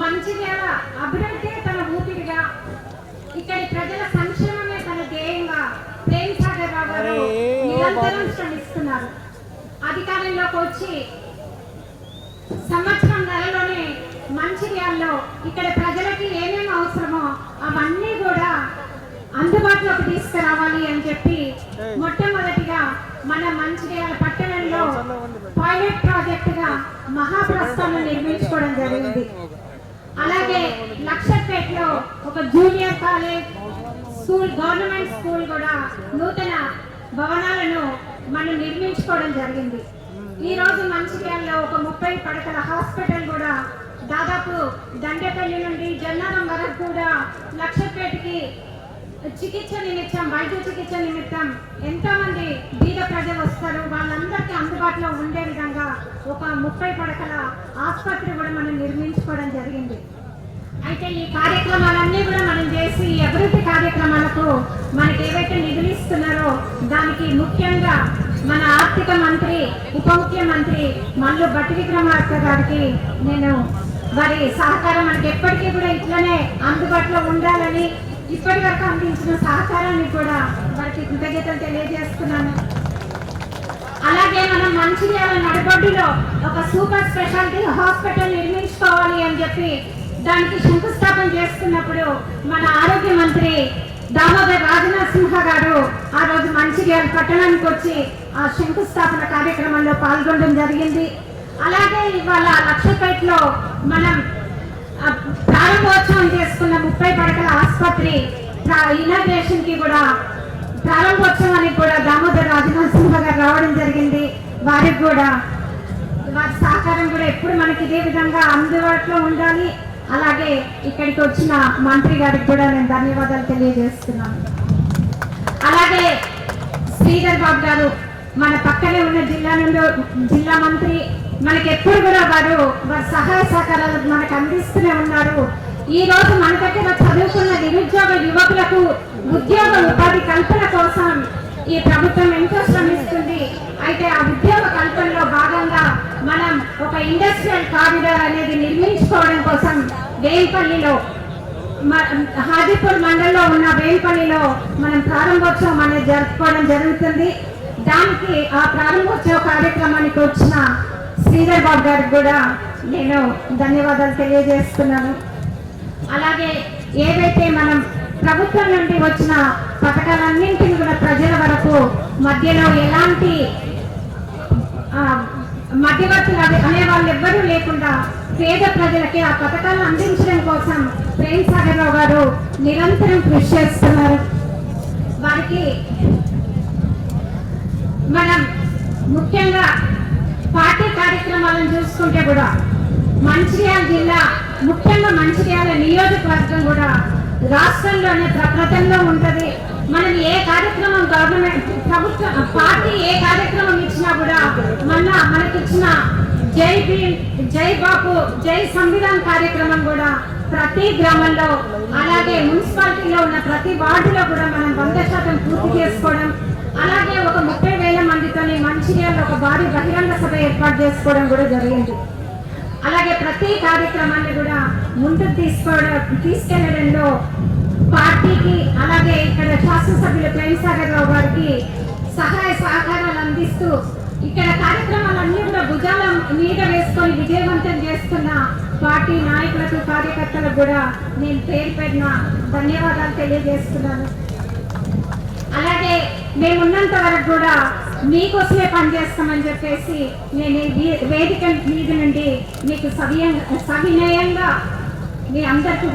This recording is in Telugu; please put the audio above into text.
మంచిర్యాల అభివృద్ధి తన ఊపిరిగా ఇక్కడి ప్రజల సంక్షేమమే తన ధ్యేయంగా ప్రేమ్ సాగర్ రావు గారు నిరంతరం. శ్రమిస్తున్నారు అధికారంలోకి వచ్చి సంవత్సరం నెలలోనే మంచిర్యాలలో ఇక్కడ ప్రజలకి ఏమేమి అవసరమో అవన్నీ కూడా అందుబాటులోకి తీసుకురావాలి అని చెప్పి. మొట్టమొదటిగా మన మంచిర్యాల పట్టణంలో పైలట్ ప్రాజెక్టుగా మహాప్రస్థానం నిర్మించుకోవడం జరిగింది అలాగే లక్షపేటలో ఒక junior college school government school కూడా నూతన భవనాలను మనం నిర్మించుకోవడం జరిగింది. ఈరోజు మంచిర్యాలలో ఒక ముప్పై పడకల హాస్పిటల్ కూడా దాదాపు దండేపల్లి నుండి జన్నారం వరకు కూడా లక్షపేటకి చికిత్స నిమిత్తం వైద్య చికిత్స నిమిత్తం ఎంతోమంది బీద ప్రజలు వస్తారు. వాళ్ళందరికీ అందుబాటులో ఉండే విధంగా ముప్పై పడకల ఆసుపత్రి కూడా మనం నిర్మించుకోవడం జరిగింది. అయితే ఈ కార్యక్రమాలన్నీ కూడా మనం చేసి ఈ అభివృద్ధి కార్యక్రమాలకు మనకి ఏవైతే నిధులు ఇస్తున్నారో దానికి ముఖ్యంగా మన ఆర్థిక మంత్రి ఉప ముఖ్యమంత్రి మల్లు భట్టి విక్రమార్క గారికి నేను వారి సహకారం మనకి ఎప్పటికీ కూడా ఇట్లనే అందుబాటులో ఉండాలని ఇప్పటి వరకు అందించిన సహకారాన్ని కూడా వారికి కృతజ్ఞతలు తెలియజేస్తున్నాను. అలాగే మనం మంచిర్యాల నడబొడ్డులో ఒక సూపర్ స్పెషాలిటీ హాస్పిటల్ నిర్మించుకోవాలి అని చెప్పి దానికి శంకుస్థాపన చేసుకున్నప్పుడు మన ఆరోగ్య మంత్రి దామోదర్ రాజనరసింహ గారు ఆ రోజు మంచిర్యాల పట్టణానికి వచ్చి ఆ శంకుస్థాపన కార్యక్రమంలో పాల్గొనడం జరిగింది. అలాగే ఇవాళ లక్షపేటలో మనం ప్రారంభోత్సవం చేసుకున్న ముప్పై పడకల ఆసుపత్రి ఇనాగ్రేషన్కి కూడా ప్రారంభోత్సవానికి కూడా దామోదర్ రాజనరసింహ గారు రావడం జరిగింది వారికి కూడా వారి సహకారం కూడా ఎప్పుడు మనకి ఇదే విధంగా అందుబాటులో ఉండాలి. అలాగే ఇక్కడికి వచ్చిన మంత్రి గారికి కూడా నేను ధన్యవాదాలు తెలియజేస్తున్నాను. అలాగే శ్రీధర్ బాబు గారు మన పక్కనే ఉన్న జిల్లా నుండి జిల్లా మంత్రి మనకి ఎప్పుడు కూడా వారు వారి సహాయ సహకారాలు మనకు అందిస్తూనే ఉన్నారు. ఈ రోజు మన దగ్గర చదువుకున్న నిరుద్యోగ యువకులకు ఉద్యోగ ఉపాధి కల్పన కోసం ఈ ప్రభుత్వం ఎంతో శ్రమిస్తుంది. అయితే ఆ ఉద్యోగ మనం ఒక ఇండస్ట్రియల్ కారిడార్ అనేది నిర్మించుకోవడం కోసం వేంపల్లిలో మ- హాజీపూర్ మండలంలో ఉన్న వేంపల్లిలో మనం ప్రారంభోత్సవం అనేది జరుపుకోవడం జరుగుతుంది. దానికి ఆ ప్రారంభోత్సవ కార్యక్రమానికి వచ్చిన శ్రీధర్ బాబు గారికి కూడా నేను ధన్యవాదాలు తెలియజేస్తున్నాను. అలాగే ఏవైతే మనం ప్రభుత్వం నుండి వచ్చిన పథకాలన్నింటినీ కూడా ప్రజల వరకు మధ్యలో ఎలాంటి మధ్యవర్తులు అనే వాళ్ళు ఎవ్వరూ లేకుండా పేద ప్రజలకి ఆ పథకాలు అందించడం కోసం ప్రేమ్ సాగర్ గారు నిరంతరం కృషి చేస్తున్నారు. వారికి మనం ముఖ్యంగా పార్టీ కార్యక్రమాలను చూసుకుంటే కూడా మంచిర్యాల జిల్లా ముఖ్యంగా మంచిర్యాల నియోజకవర్గం కూడా రాష్ట్రంలోనే ప్రప్రథంలో ఉంటుంది. మనం ఏ కార్యక్రమం గవర్నమెంట్ ప్రభుత్వ పార్టీ ఏ కార్యక్రమం ఇచ్చినా కూడా మళ్ళా మనకిచ్చిన జై భీమ్ జై బాపు జై సంవిధాన్ కార్యక్రమం కూడా ప్రతి గ్రామంలో అలాగే మున్సిపాలిటీలో ఉన్న ప్రతి వార్డులో కూడా మనం వంద శాతం పూర్తి చేసుకోవడం అలాగే ఒక ముప్పై వేల మందితోని మంచిర్యాల ఒక భారీ బహిరంగ సభ ఏర్పాటు చేసుకోవడం కూడా జరిగింది. అలాగే ప్రతి కార్యక్రమాన్ని కూడా ముందుకు తీసుకోవడం తీసుకెళ్ళడంలో పార్టీకి అలాగే ఇక్కడ శాసనసభ్యులు ప్రేమసాగర్ రావు గారికి సహాయ సహకారాలు అందిస్తూ ఇక్కడ కార్యక్రమాలన్నీ కూడా భుజాల మీద వేసుకొని విజయవంతం చేస్తున్న పార్టీ నాయకులకు కార్యకర్తలకు కూడా నేను పేరు పెట్టిన ధన్యవాదాలు తెలియజేస్తున్నాను. అలాగే మేమున్నంత వరకు కూడా మీకోసమే పనిచేస్తామని చెప్పేసి నేను వేదిక మీద నుండి మీకు సవియంగా సవినయంగా మీ అందరికీ